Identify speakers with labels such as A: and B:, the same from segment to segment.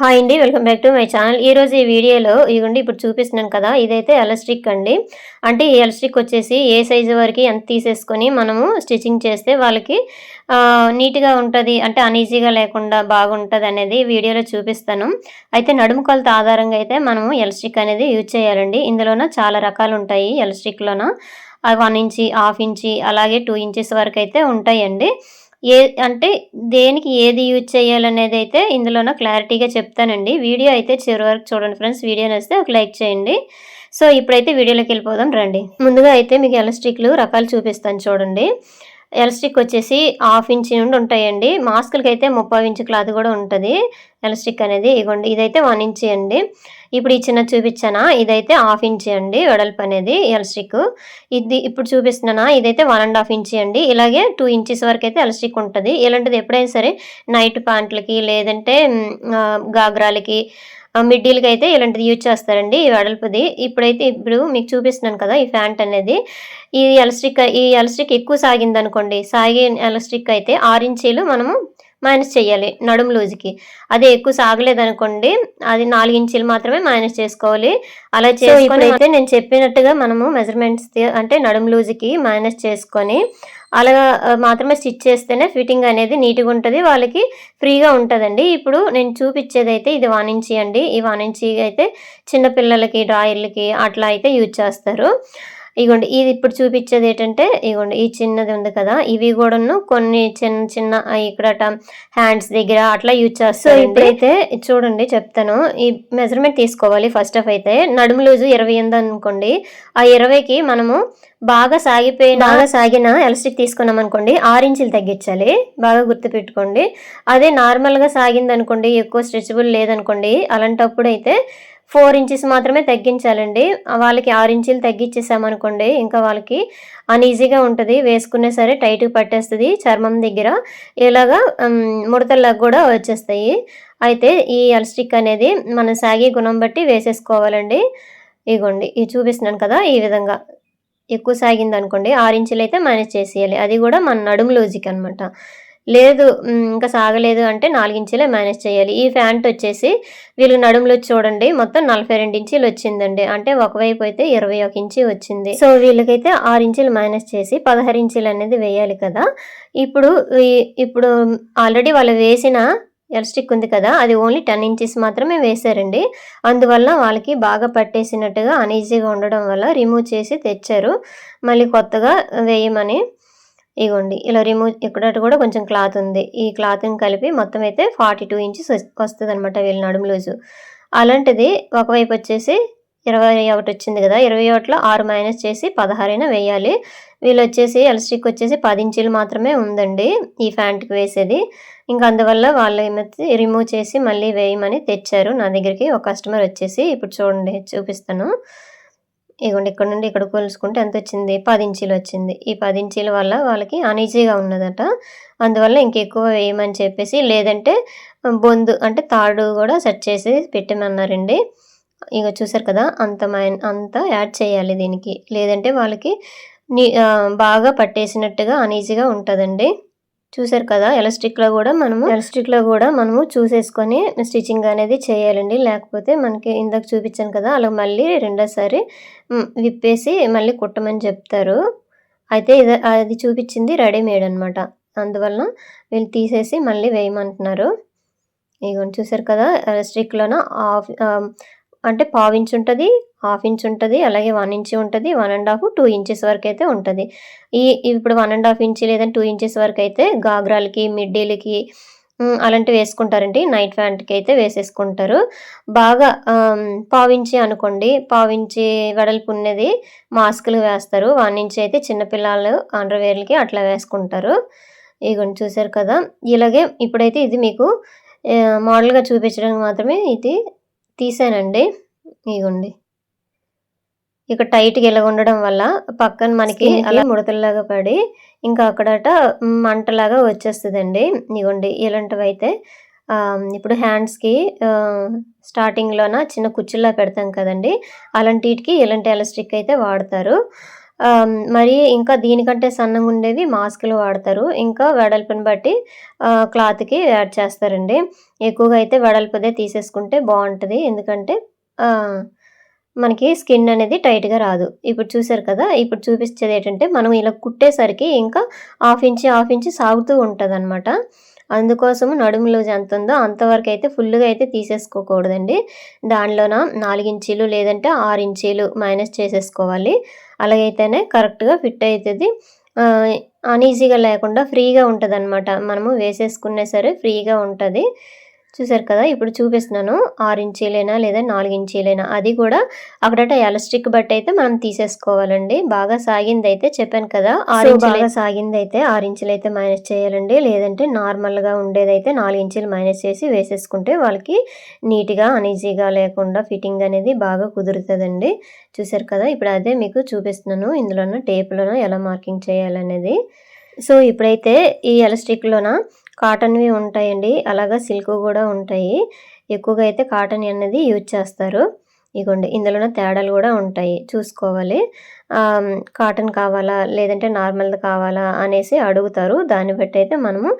A: Hi అండి welcome back to my channel. ఈ రోజు ఈ వీడియోలో ఇవ్వండి ఇప్పుడు చూపిస్తున్నాను కదా ఇదైతే ఎలస్ట్రిక్ అండి. అంటే ఈ ఎలస్ట్రిక్ వచ్చేసి ఏ సైజు వరకు ఎంత తీసేసుకొని మనము స్టిచ్చింగ్ చేస్తే వాళ్ళకి నీట్గా ఉంటుంది అంటే అనీజీగా లేకుండా బాగుంటుంది అనేది వీడియోలో చూపిస్తాను. అయితే నడుము కొలత ఆధారంగా అయితే మనము ఎలస్ట్రిక్ అనేది యూజ్ చేయాలండి. ఇందులోన చాలా రకాలు ఉంటాయి ఎలస్ట్రిక్లోన వన్ ఇంచి హాఫ్ ఇంచి అలాగే టూ ఇంచెస్ వరకు అయితే ఉంటాయండి. ఏ అంటే దేనికి ఏది యూజ్ చేయాలనేది అయితే ఇందులోనో క్లారిటీగా చెప్తానండి. వీడియో అయితే చివరి వరకు చూడండి ఫ్రెండ్స్. వీడియో నచ్చితే ఒక లైక్ చేయండి. సో ఇప్పుడైతే వీడియోలోకి వెళ్ళిపోదాం రండి. ముందుగా అయితే మీకు ఎలాస్టిక్లు రకాలు చూపిస్తాను చూడండి. ఎలస్ట్రిక్ వచ్చేసి హాఫ్ ఇంచ్ నుండి ఉంటాయండి. మాస్కులకి అయితే ముప్పై ఇంచు క్లాత్ కూడా ఉంటుంది. ఎలస్ట్రిక్ అనేది ఇగోండి ఇదైతే వన్ ఇంచ్ అండి. ఇప్పుడు ఈ చిన్న చూపించానా ఇదైతే హాఫ్ ఇంచ్ అండి వెడల్పు అనేది ఎలస్ట్రిక్ ఇది ఇప్పుడు చూపిస్తున్నానా? ఇదైతే వన్ అండ్ హాఫ్ ఇంచ్ అండి. ఇలాగే టూ ఇంచెస్ వరకు అయితే ఎలస్ట్రిక్ ఉంటుంది. ఇలాంటిది ఎప్పుడైనా సరే నైట్ ప్యాంట్లకి లేదంటే గాగ్రాలకి మిడ్డీలకి అయితే ఇలాంటిది యూజ్ చేస్తారండి ఈ వెడల్పుది. ఇప్పుడైతే ఇప్పుడు మీకు చూపిస్తున్నాను కదా ఈ ఫ్యాంట్ అనేది. ఈ ఎలస్ట్రిక్ ఈ ఎలస్ట్రిక్ ఎక్కువ సాగింది అనుకోండి సాగే ఎలస్ట్రిక్ అయితే ఆరు ఇంచీలు మనము మైనస్ చేయాలి నడుము లూజ్కి. అదే ఎక్కువ సాగలేదు అనుకోండి అది నాలుగు ఇంచీలు మాత్రమే మైనస్ చేసుకోవాలి. అలా చేసుకొని అయితే నేను చెప్పినట్టుగా మనము మెజర్మెంట్స్ అంటే నడుము లూజ్కి మైనస్ చేసుకొని అలా మాత్రమే స్టిచ్ చేస్తేనే ఫిట్టింగ్ అనేది నీట్గా ఉంటుంది. వాళ్ళకి ఫ్రీగా ఉంటుందండి. ఇప్పుడు నేను చూపించేది అయితే ఇది వన్ ఇంచి అండి. ఈ వన్ ఇంచి అయితే చిన్నపిల్లలకి డ్రాయర్లకి అట్లా అయితే యూజ్ చేస్తారు. ఇగోండి ఇది ఇప్పుడు చూపించేది ఏంటంటే ఇగోండి ఈ చిన్నది ఉంది కదా ఇవి కూడాను కొన్ని చిన్న చిన్న ఇక్కడ హ్యాండ్స్ దగ్గర అట్లా యూజ్ చేస్తారు ఇప్పుడైతే చూడండి చెప్తాను. ఈ మెజర్మెంట్ తీసుకోవాలి ఫస్ట్ ఆఫ్ అయితే. నడుము లూజు ఇరవై ఉంది అనుకోండి. ఆ ఇరవైకి మనము బాగా సాగిపోయిన బాగా సాగిన ఎలస్టిక్ తీసుకున్నాం అనుకోండి ఆరు ఇంచులు తగ్గించాలి. బాగా గుర్తుపెట్టుకోండి అదే నార్మల్గా సాగింది అనుకోండి ఎక్కువ స్ట్రెచబుల్ లేదనుకోండి అలాంటప్పుడు అయితే ఫోర్ ఇంచెస్ మాత్రమే తగ్గించాలండి. వాళ్ళకి ఆరు ఇంచులు తగ్గించేసామనుకోండి ఇంకా వాళ్ళకి అన్ఈజీగా ఉంటుంది. వేసుకునే సరే టైట్గా పట్టేస్తుంది చర్మం దగ్గర. ఇలాగా ముడతల్లాగా కూడా వచ్చేస్తాయి. అయితే ఈ ఎలస్టిక్ అనేది మన సాగే గుణం బట్టి వేసేసుకోవాలండి. ఇగోండి ఇది చూపిస్తున్నాను కదా ఈ విధంగా. ఎక్కువ సాగింది అనుకోండి ఆరు ఇంచులు అయితే మేనేజ్ చేసేయాలి. అది కూడా మన నడుము లూజిక్ అనమాట లేదు ఇంకా సాగలేదు అంటే నాలుగు మేనేజ్ చేయాలి. ఈ ప్యాంట్ వచ్చేసి వీళ్ళు నడుములు చూడండి మొత్తం నలభై రెండు ఇంచీలు వచ్చిందండి. అంటే ఒకవైపు అయితే ఇరవై ఒక ఇంచి వచ్చింది. సో వీళ్ళకైతే ఆరు ఇంచులు మైనస్ చేసి పదహారు ఇంచీలు అనేది వేయాలి కదా. ఇప్పుడు ఇప్పుడు ఆల్రెడీ వాళ్ళు వేసిన ఎలస్టిక్ ఉంది కదా అది ఓన్లీ టెన్ ఇంచెస్ మాత్రమే వేశారండి. అందువల్ల వాళ్ళకి బాగా పట్టేసినట్టుగా అనీజీగా ఉండడం వల్ల రిమూవ్ చేసి తెచ్చారు. మళ్ళీ కొత్తగా వేయమని ఇగోండి ఇలా రిమూవ్ ఇక్కడ కూడా కొంచెం క్లాత్ ఉంది. ఈ క్లాత్ని కలిపి మొత్తం అయితే ఫార్టీ టూ ఇంచెస్ వస్తుంది అనమాట వీళ్ళ నడుము లూజు అలాంటిది ఒకవైపు వచ్చేసి ఇరవై ఒకటి వచ్చింది కదా ఇరవై ఒకటిలో ఆరు మైనస్ చేసి పదహారైనా వేయాలి. వీళ్ళు వచ్చేసి ఎలస్టిక్ వచ్చేసి పది ఇంచులు మాత్రమే ఉందండి ఈ ఫ్యాంట్కి వేసేది. ఇంకా అందువల్ల వాళ్ళు ఏమైతే రిమూవ్ చేసి మళ్ళీ వేయమని తెచ్చారు. నా దగ్గరికి ఒక కస్టమర్ వచ్చేసి ఇప్పుడు చూడండి చూపిస్తాను. ఇగోండి ఇక్కడ నుండి ఇక్కడ కొలుసుకుంటే ఎంత వచ్చింది? పది ఇంచీలు వచ్చింది. ఈ పది ఇంచీల వల్ల వాళ్ళకి అనీజీగా ఉన్నదట. అందువల్ల ఇంకెక్కువ వేయమని చెప్పేసి లేదంటే బొందు అంటే తాడు కూడా సెట్ చేసి పెట్టమన్నారండి. ఇక చూసారు కదా అంత మైన్ అంత యాడ్ చేయాలి దీనికి. లేదంటే వాళ్ళకి నీ బాగా పట్టేసినట్టుగా అనీజీగా ఉంటుందండి. చూసారు కదా ఎలాస్టిక్లో కూడా మనము ఎలాస్టిక్లో కూడా మనము చూసేసుకొని స్టిచ్చింగ్ అనేది చేయాలండి. లేకపోతే మనకి ఇందాక చూపించాను కదా అలా మళ్ళీ రెండోసారి విప్పేసి మళ్ళీ కుట్టమని చెప్తారు. అయితే ఇది అది చూపించింది రెడీమేడ్ అనమాట అందువల్ల వీళ్ళు తీసేసి మళ్ళీ వేయమంటున్నారు. ఇగోండి చూసారు కదా ఎలాస్టిక్లోన ఆఫ్ అంటే పావు ఇంచ్ ఉంటుంది హాఫ్ ఇంచ్ ఉంటుంది అలాగే వన్ ఇంచ్ ఉంటుంది one and half two inches వరకు అయితే ఉంటుంది. ఈ ఇప్పుడు వన్ అండ్ హాఫ్ ఇంచ్ లేదంటే టూ ఇంచెస్ వరకు అయితే గాగ్రాలకి మిడ్డీలకి అలాంటివి వేసుకుంటారండి. నైట్ ప్యాంట్కి అయితే వేసేసుకుంటారు. బాగా పావించి అనుకోండి. పావించి వెడల్పు ఉన్నది మాస్కులు వేస్తారు. వన్ ఇంచ్ అయితే చిన్నపిల్లలు అండర్వేర్లకి అట్లా వేసుకుంటారు. ఇగోండి చూసారు కదా. ఇలాగే ఇప్పుడైతే ఇది మీకు మోడల్గా చూపించడానికి మాత్రమే ఇది తీసానండి. ఇగోండి. ఇక టైట్గా ఇలా ఉండడం వల్ల పక్కన మనకి అలా ముడతల్లాగా పడి ఇంకా అక్కడట మంటలాగా వచ్చేస్తుందండి. ఇగోండి ఇలాంటివి అయితే ఆ, ఇప్పుడు హ్యాండ్స్కి స్టార్టింగ్లోన చిన్న కుచ్చుల్లా పెడతాం కదండి. అలాంటికి ఇలాంటి ఎలస్టిక్ అయితే వాడతారు. మరి ఇంకా దీనికంటే సన్నగా ఉండేవి మాస్కులు వాడతారు. ఇంకా వెడల్పుని బట్టి క్లాత్‌కి యాడ్ చేస్తారండి. ఎక్కువగా అయితే వెడల్పుదే తీసేసుకుంటే బాగుంటుంది ఎందుకంటే మనకి స్కిన్ అనేది టైట్‌గా రాదు. ఇప్పుడు చూసారు కదా! ఇప్పుడు చూపించేది ఏంటంటే మనం ఇలా కుట్టేసరికి ఇంకా హాఫ్ ఇంచి హాఫ్ ఇంచి సాగుతూ ఉంటుంది అనమాట అందుకోసం నడుము ఉందో అంతవరకు అయితే ఫుల్గా అయితే తీసేసుకోకూడదండి. దానిలోన నాలుగించీలు లేదంటే ఆరు ఇంచీలు మైనస్ చేసేసుకోవాలి. అలాగైతేనే కరెక్ట్‌గా ఫిట్ అవుతుంది అన్‌ఈజీగా లేకుండా ఫ్రీగా ఉంటుంది అనమాట మనము వేసేసుకున్నా సరే ఫ్రీగా ఉంటుంది. చూసారు కదా! ఇప్పుడు చూపిస్తున్నాను. 6 ఇంచీలేనా లేదా 4 ఇంచీలేనా అది కూడా అక్కడట ఎలాస్టిక్ బట్టి అయితే మనం తీసేసుకోవాలండి. బాగా సాగిందైతే చెప్పాను కదా! 6 ఇంచులు బాగా సాగిందైతే 6 ఇంచులైతే మైనస్ చేయాలండి. లేదంటే నార్మల్‌గా ఉండేదైతే 4 ఇంచులు మైనస్ చేసి వేసేసుకుంటే వాళ్ళకి నీట్‌గా అన్‌ఈజీగా లేకుండా ఫిట్టింగ్ అనేది బాగా కుదురుతదండి. చూసారు కదా! ఇప్పుడు అదే మీకు చూపిస్తున్నాను. ఇందులోన టేప్‌లోన ఎలా మార్కింగ్ చేయాలనేది. సో, ఇప్పుడైతే ఈ ఎలాస్టిక్‌లోన కాటన్‌వి ఉంటాయండి. అలాగా సిల్క్ కూడా ఉంటాయి. ఎక్కువగా అయితే కాటన్ అనేది యూజ్ చేస్తారు. ఇగోండి ఇందులోనే తేడాలు కూడా ఉంటాయి. చూసుకోవాలి. కాటన్ కావాలా? లేదంటే నార్మల్‌ది కావాలా? అనేసి అడుగుతారు. దాన్ని బట్టి అయితే మనము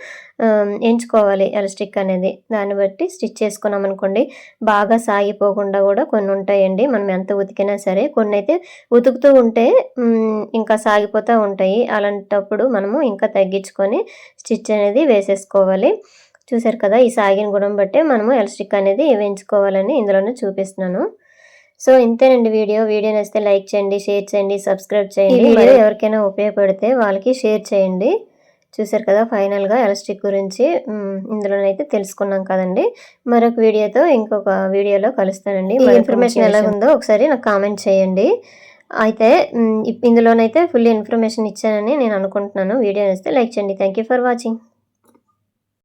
A: ఎంచుకోవాలి ఎలాస్టిక్ అనేది. దాన్ని బట్టి స్టిచ్ చేసుకున్నామనుకోండి బాగా సాగిపోకుండా కూడా కొన్ని ఉంటాయండి. మనం ఎంత ఉతికినా సరే కొన్ని అయితే ఉతుకుతూ ఉంటే ఇంకా సాగిపోతూ ఉంటాయి. అలాంటప్పుడు మనము ఇంకా తగ్గించుకొని స్టిచ్ అనేది వేసేసుకోవాలి. చూసారు కదా! ఈ సాగిన గుణం బట్టే మనము ఎలాస్టిక్ అనేది ఎంచుకోవాలని ఇందులోనే చూపిస్తున్నాను. సో, ఇంతేనండి వీడియో. వీడియో నచ్చితే లైక్ చేయండి, షేర్ చేయండి, సబ్స్క్రైబ్ చేయండి. వీడియో ఎవరికైనా ఉపయోగపడితే వాళ్ళకి షేర్ చేయండి. చూసారు కదా! ఫైనల్‌గా ఎలాస్టిక్ గురించి ఇందులోనైతే తెలుసుకున్నాం కదండీ! మరొక వీడియోతో ఇంకొక వీడియోలో కలుస్తానండి. ఇన్ఫర్మేషన్ ఎలాగుందో ఒకసారి నాకు కామెంట్ చేయండి. అయితే ఇందులోనైతే ఫుల్ ఇన్ఫర్మేషన్ ఇచ్చానని నేను అనుకుంటున్నాను. వీడియో నచ్చితే లైక్ చేయండి. You for watching.